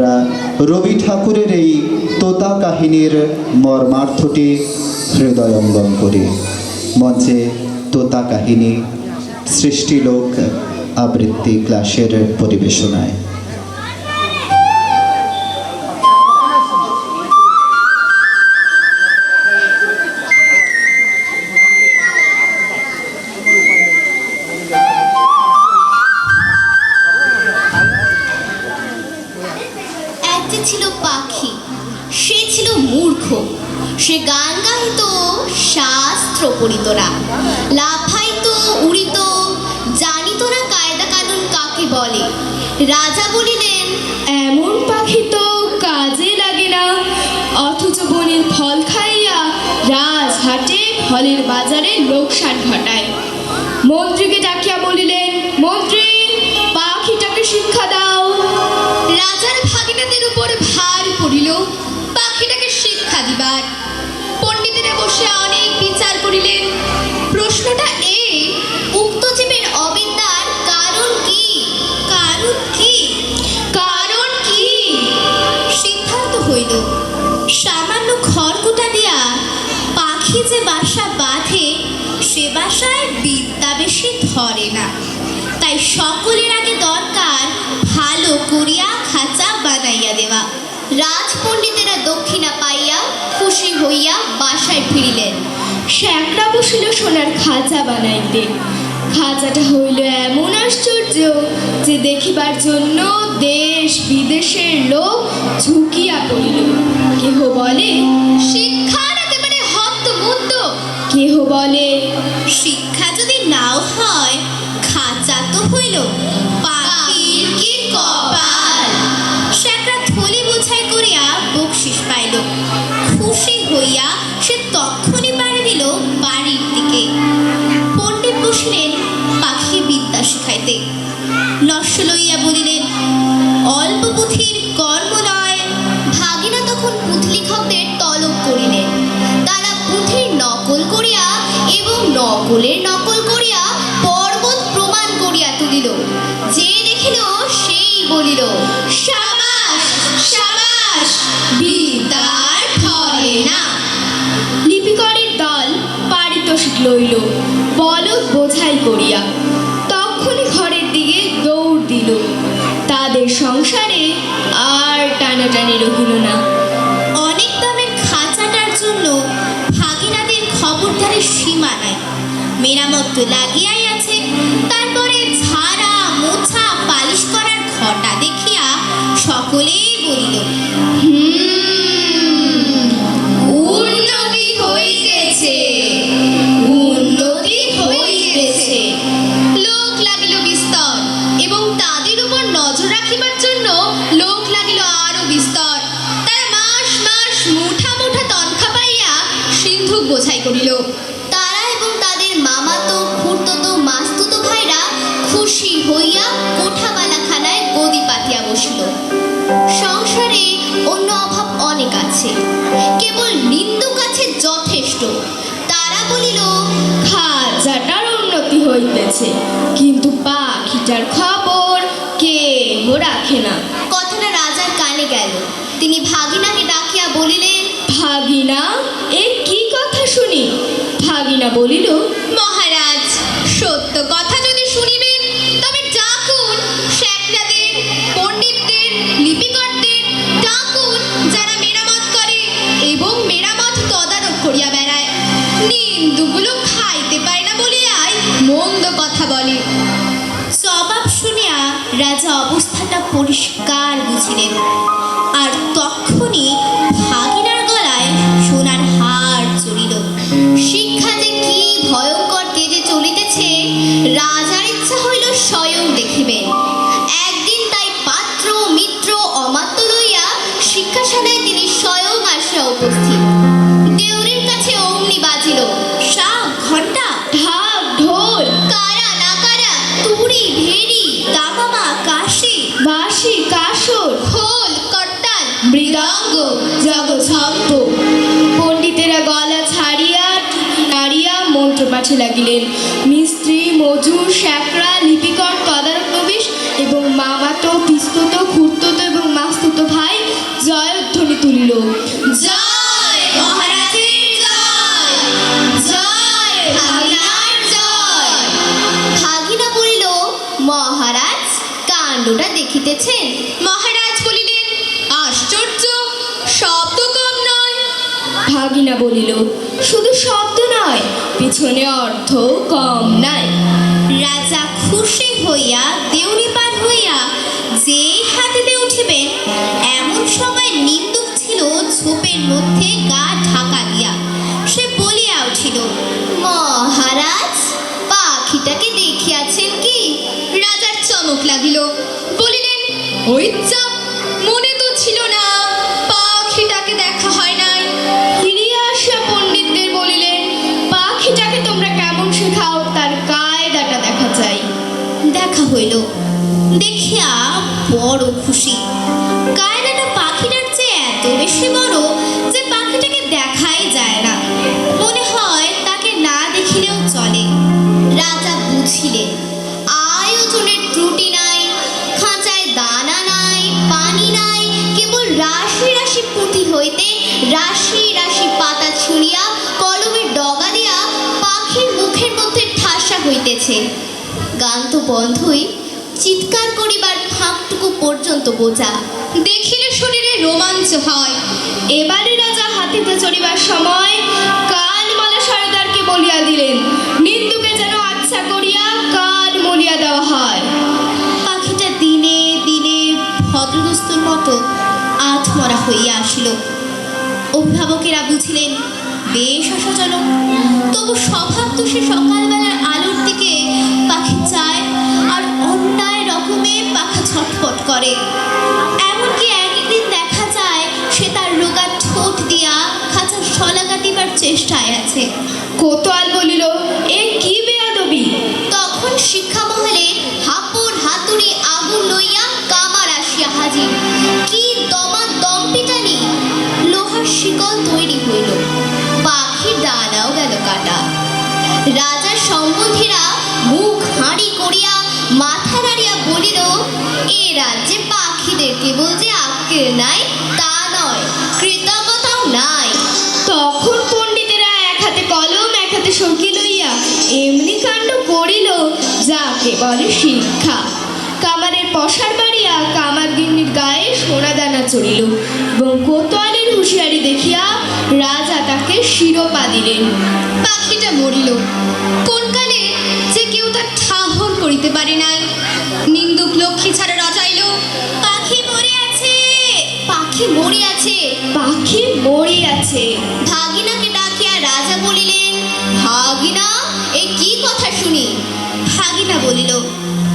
আমরা রবি ঠাকুরের এই তোতা কাহিনীর মর্মার্থটি হৃদয়ঙ্গম করি। মঞ্চে তোতা কাহিনী, সৃষ্টিলোক আবৃত্তি ক্লাসের পরিবেশনায়। সে গান গাইত শাস্ত্র পড়িত না লাফাইত, উড়িত, জানিত না কায়দা কানুন কাকে বলে। রাজা বলিলেন, এমন পাখি তো কাজে লাগে না। অথচ বনের ফল খাইয়া রাজহাটে ফলের বাজারে লোকসান ঘটায়। মন্ত্রীকে ডাকিয়া বলিলেন সকলের আগে দরকার ভালো করিয়া খাঁচা বানাইয়া দেওয়া। রাজপণ্ডিতেরা দক্ষিণা পাইয়া খুশি হইয়া বাসায় ফিরিলেন। শ্যাকরা বসিল সোনার খাঁচা বানাইতে। খাঁচাটা হইল এমন আশ্চর্য যে দেখিবার জন্য দেশ বিদেশের লোক ঝুঁকিয়া পড়িল। কেহ বলে শিক্ষার একেবারে হত্ত মুদ্দ কেহ বলে, শিক্ষা যদি নাও হয় হইল, পাখির কি কপাল? শ্যাকরা থলি বোঝাই করিয়া বকশিস পাইল। খুশি হইয়া সে তক্ষণি পাড়ি দিল বাড়ির দিকে। পণ্ডিত বসিলেন পাখি বিদ্যা শিখাইতে। নস্য লইয়া বলিলেন, অল্প পুঁথির কর্ম লইল। বলদ বোঝাই করিয়া তখনই ঘরের দিকে দৌড় দিল। তাদের সংসারে আর টানাটানি রহিল না। অনেক দামের খাঁচাটার জন্য ভাগিনাদের খবরদারের সীমা নাই। মেরামত লাগিয়াই হইতেছে কিন্তু পাখিটার খবর কেহ রাখে না। কথাটা রাজার কানে গেল। তিনি ভাগিনাকে ডাকিয়া বলিলেন ভাগিনা এ কি কথা শুনি? ভাগিনা বলিল মহারাজ পরিষ্কার বুঝিলেন। মাঠে লাগিলেন। মিস্ত্রি মজুর শ্যাকরা লিপিকর তদারক নবিশ এবং মামাতো পিস্তত খুঁড়তত এবং মাস্তুত ভাই জয় মহারাজের জয়। ভাগিনা বলিল মহারাজ কাণ্ডটা দেখিতেছেন? মহারাজ বলিলেন আশ্চর্য শব্দ কম নয়। ভাগিনা বলিল শুধু শব্দ নয়, পিছনে অর্থ কম নাই। রাজা খুশি হইয়া দেউলি পার হইয়া যে হাতিতে উঠিবেন এমন সময় নিন্দুক ছিল ঝোপের মধ্যে গা ঢাকা দিয়া। সে বলিয়া উঠিল, মহারাজ, পাখিটাকে দেখিয়াছেন কি? রাজার চমক লাগিল। বলিলেন, ওই চাপ বেশি বড় যে পাখিটাকে দেখাই যায় না। মনে হয় তাকে না দেখিলেও চলে। রাজা বুঝিলেন, আয়োজনের ত্রুটি নাই, খাঁচায় দানা নাই, পানি নাই, কেবল রাশি রাশি পুঁথি হইতে রাশি রাশি পাতা ছুঁড়িয়া কলমের ডগা দিয়া পাখির মুখের মধ্যে ঠাসা হইতেছে। গান তো বন্ধই, চিৎকার করিবার ফাঁকটুকু পর্যন্ত বোঝা, দেখিলে শরীরে রোমাঞ্চ হয়। এবারে রাজা হাতিতে চড়িবার সময় কান মালা সরদারকে বলিয়া দিলেন, নিন্দুকে যেন আচ্ছা করিয়া কান মলিয়া দেওয়া হয়। পাখিটা দিনে দিনে ভদ্রদস্তুর মতো আধমরা হইয়া আসিল। অভিভাবকেরা বুঝিলেন, বেশ আশাজনক তবু স্বভাব তো সে সকালবেলার আলোর দিকে পাখি চায় আর অন্যায় রকমে পাখা ছটফট করে। কোতোয়াল বলিল এ কি বেয়াদবি? তখন শিক্ষা মহলে হাপুর হাতুড়ি আগুন লইয়া কামার আসিয়া হাজির। কি দমা দম পিটানি লোহার শিকল তৈরি হইল। পাখির ডানাও গেল কাটা। রাজার সম্বন্ধীরা মুখ হাঁড়ি করিয়া মাথা নাড়িয়া বলিল এ রাজ্যে পাখিদের কেবল যে আক্কেল নাই তা নয় কৃতজ্ঞতাও নাই। তখন যাকে বলে শিক্ষা। কামারের পশার বাড়িয়া কামার গিন্নির গায়ে সোনা দানা চড়িল। এবং কোতোয়ালের হুঁশিয়ারি দেখিয়া রাজা তাকে শিরোপা দিলেন। পাখিটা মরিল। কোন কালে যে কেউ তার ঠাহর করিতে পারে নাই। নিন্দুক লক্ষ্মী ছাড়া রচাইল পাখি মরিয়াছে পাখি মরিয়াছে পাখি মরিয়াছে।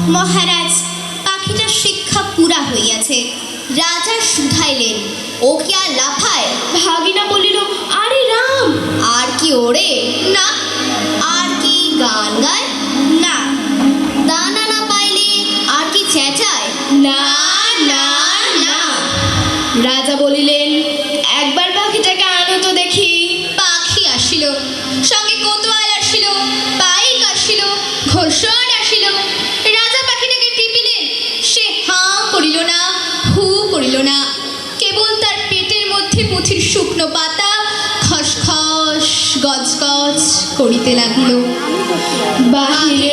মহারাজ পাখিটার শিক্ষা পুরা হইয়াছে। রাজা শুধাইলেন ও কি আর লাফায়? ভাগিনা বলিল আরে রাম! আর কি ওড়ে না আর কি গান গায়? করিতে লাগিল। বাহিরে